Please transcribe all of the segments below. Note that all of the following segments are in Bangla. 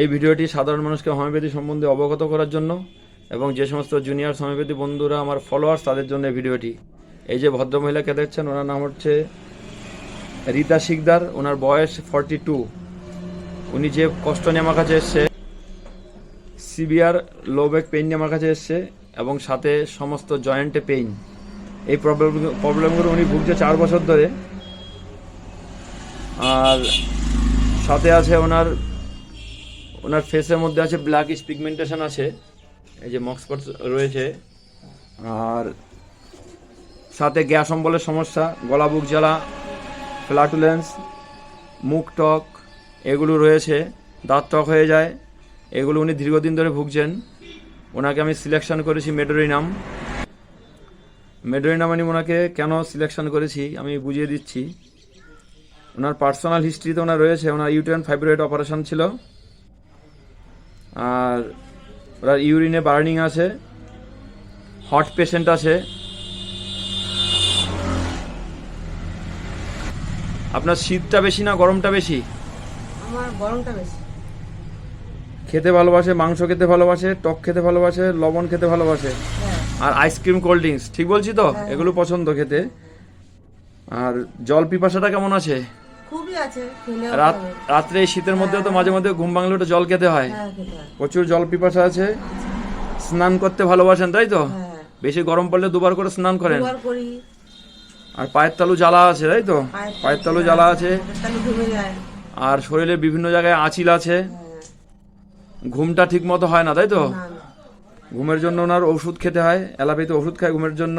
এই ভিডিওটি সাধারণ মানুষকে হোমিওপ্যাথি সম্বন্ধে অবগত করার জন্য এবং যে সমস্ত জুনিয়র হোমিওপ্যাথি বন্ধুরা আমার ফলোয়ার্স তাদের জন্য এই ভিডিওটি। এই যে ভদ্রমহিলাকে দেখছেন, ওনার নাম হচ্ছে রীতা শিকদার, ওনার বয়স ফর্টি টু উনি যে কষ্ট নিয়ে আমার কাছে এসছে সিভিয়ার লো ব্যাক পেইন নিয়ে আমার কাছে এসছে এবং সাথে সমস্ত জয়েন্টে পেইন এই প্রবলেম প্রবলেমগুলো উনি ভুগছে চার বছর ধরে। আর সাথে আছে ওনার ওনার ফেসের মধ্যে আছে ব্ল্যাক পিগমেন্টেশন আছে। এই যে মক্সপট রয়েছে। আর সাথে গ্যাস অম্বলের সমস্যা, গলা, বুক জ্বালা ফ্ল্যাটুলেন্স মুখ টক এগুলো রয়েছে। দাঁত টক হয়ে যায়। এগুলো উনি দীর্ঘদিন ধরে ভুগছেন। ওনাকে আমি সিলেকশন করেছি মেডোরিনাম। মেডোরিনাম আমি ওনাকে কেন সিলেকশন করেছি আমি বুঝিয়ে দিচ্ছি। ওনার পার্সোনাল হিস্ট্রিতে ওনার রয়েছে। ওনার ইউটেন ফাইব্রয়েড অপারেশন ছিল। আর ওরা ইউরিনে বার্নিং আছে হট পেশেন্ট আছে। আপনার শীতটা বেশি না গরমটা বেশি? আমার গরমটা বেশি। খেতে ভালোবাসে মাংস খেতে ভালোবাসে টক খেতে ভালোবাসে লবণ খেতে ভালোবাসে। হ্যাঁ। আর আইসক্রিম কোল্ড ড্রিঙ্কস ঠিক বলছি তো? হ্যাঁ। এগুলো পছন্দ খেতে। আর জল পিপাসাটা কেমন আছে? খুবই আছে রাত রাত্রে শীতের মধ্যে তো মাঝে মধ্যে ঘুম ভাঙলে ওটা জল খেতে হয়। খেতে হয়। প্রচুর জল পিপাসা আছে। স্নান করতে ভালোবাসেন তাই তো? হ্যাঁ। বেশি গরম পড়লে দুবার করে স্নান করেন। আর পায়ের তালু জ্বালা আছে তাই তো? পায়ের তালু জ্বালা আছে আর শরীরে বিভিন্ন জায়গায় আঁচিল আছে। হ্যাঁ। ঘুমটা ঠিক মতো হয় না তাই তো? ঘুমের জন্য ওনার ওষুধ খেতে হয় অ্যালাপিতে ওষুধ খায় ঘুমের জন্য।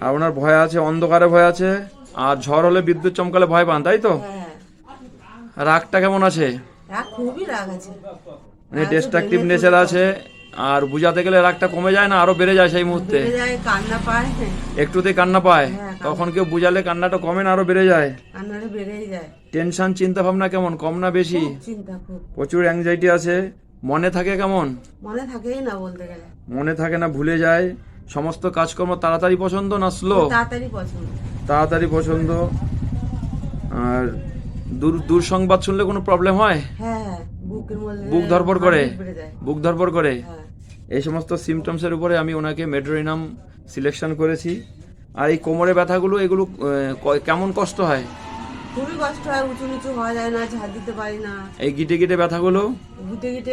আর ওনার ভয় আছে অন্ধকারে ভয় আছে। আর ঝড় হলে বিদ্যুৎ চমকালে ভয় পান তাই তো? হ্যাঁ। রাগটা কেমন আছে? রাগ খুবই রাগ আছে। মানে ডিস্ট্রাকটিভ নেচার আছে আর বুঝাতে গেলে রাগটা কমে যায় না আরও বেড়ে যায় সেই মুহূর্তে। কান্না পায়। একটুতেই কান্না পায়। হ্যাঁ, তখন কেউ বুঝালে কান্নাটা কমে না আরও বেড়ে যায়। টেনশন চিন্তা ভাবনা কেমন? কম না বেশি? প্রচুর অ্যাংজাইটি আছে। মনে থাকে কেমন? মনে থাকেই না বলতে গেলে। মনে থাকে না ভুলে যায়। সমস্ত কাজকর্ম তাড়াতাড়ি পছন্দ না স্লো তাড়াতাড়ি পছন্দ। তাড়াতাড়ি পছন্দ আর দূর দূর সংবাদ শুনলে কোনো প্রবলেম হয়? হ্যাঁ হ্যাঁ বুক ধরপড় করে? বুক ধরপড় করে? হ্যাঁ। এই সমস্ত সিমটমসের উপরে আমি ওনাকে মেড্রোইনাম সিলেকশন করেছি। আর এই কোমরে ব্যথাগুলো এগুলো কেমন কষ্ট হয়? খুবই কষ্ট হয় উঁচু নিচু হওয়া যায় না ঝাড় দিতে পারি না। এই গিটে গিটে ব্যথাগুলো? গিটে গিটে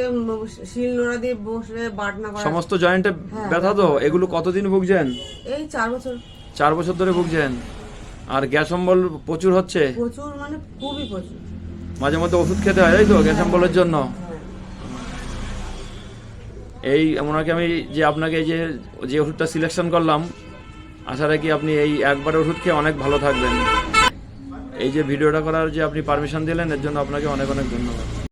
শিল নোড়া দিয়ে বসে বাটনা করা সমস্ত জয়েন্টে ব্যথা তো? এগুলো কতদিন ভুগছেন? এই চার বছর। চার বছর ধরে ভুগছেন? আর গ্যাস অম্বল প্রচুর হচ্ছে? প্রচুর মানে খুবই প্রচুর। মাঝে মধ্যে ওষুধ খেতে হয় তাই তো গ্যাস অম্বলের জন্য? এই ওনাকে আমি যে আপনাকে এই যে যে ওষুধটা সিলেকশন করলাম আশা রাখি আপনি এই একবার ওষুধ খেয়ে অনেক ভালো থাকবেন। এই যে ভিডিওটা করার যে আপনি পারমিশন দিলেন এর জন্য আপনাকে অনেক অনেক ধন্যবাদ।